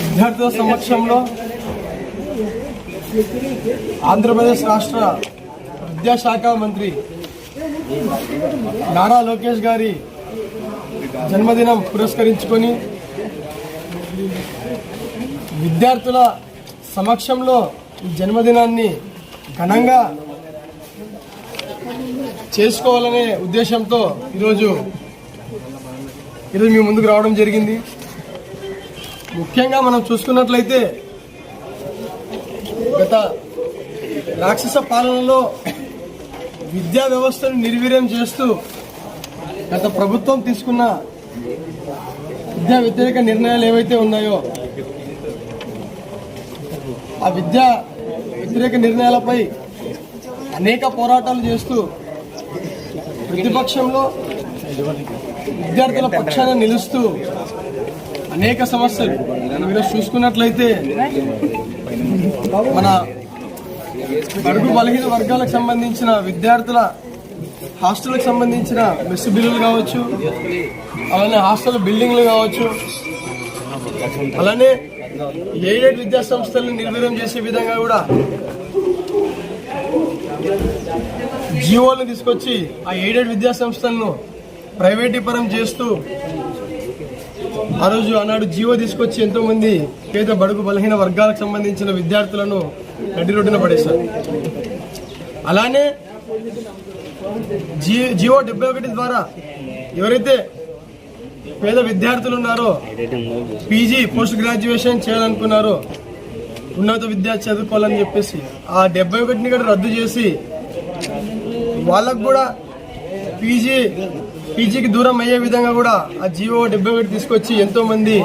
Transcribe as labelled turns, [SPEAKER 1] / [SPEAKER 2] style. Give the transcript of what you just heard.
[SPEAKER 1] విద్యార్థుల సమక్షంలో ఆంధ్రప్రదేశ్ రాష్ట్ర విద్యాశాఖ మంత్రి నారా లోకేష్ గారి జన్మదినం పురస్కరించుకొని విద్యార్థుల సమక్షంలో ఈ జన్మదినాన్ని ఘనంగా చేసుకోవాలనే ఉద్దేశంతో ఈరోజు ఈరోజు మీ ముందుకు రావడం జరిగింది. ముఖ్యంగా మనం చూసుకున్నట్లయితే గత రాక్షస పాలనలో విద్యా వ్యవస్థను నిర్వీర్యం చేస్తూ గత ప్రభుత్వం తీసుకున్న విద్యా వ్యతిరేక నిర్ణయాలు ఏవైతే ఉన్నాయో ఆ విద్యా వ్యతిరేక నిర్ణయాలపై అనేక పోరాటాలు చేస్తూ ప్రతిపక్షంలో విద్యార్థుల పక్షాన నిలుస్తూ అనేక సమస్యలు. మీరు చూసుకున్నట్లయితే మన బడుగు బలహీన వర్గాలకు సంబంధించిన విద్యార్థుల హాస్టల్కి సంబంధించిన మెస్ బిల్లులు కావచ్చు అలానే హాస్టల్ బిల్డింగ్లు కావచ్చు అలానే ఎయిడెడ్ విద్యా సంస్థలను నిర్వీర్యం చేసే విధంగా కూడా జీవోలను తీసుకొచ్చి ఆ ఎయిడెడ్ విద్యా సంస్థలను చేస్తూ ఆ రోజు ఆనాడు జీవో తీసుకొచ్చి ఎంతోమంది పేద బడుగు బలహీన వర్గాలకు సంబంధించిన విద్యార్థులను నడి రోడ్డున పడేశారు. అలానే జీ జియో డెబ్బై ఒకటి ద్వారా ఎవరైతే పేద విద్యార్థులు ఉన్నారో పీజీ పోస్ట్ గ్రాడ్యుయేషన్ చేయాలనుకున్నారో ఉన్నత విద్య చదువుకోవాలని చెప్పేసి ఆ డెబ్బై ఒకటిని కూడా రద్దు చేసి వాళ్ళకు కూడా పీజీ పీజీకి దూరం అయ్యే విధంగా కూడా ఆ జీవో డెబ్బై ఒకటి తీసుకొచ్చి ఎంతోమంది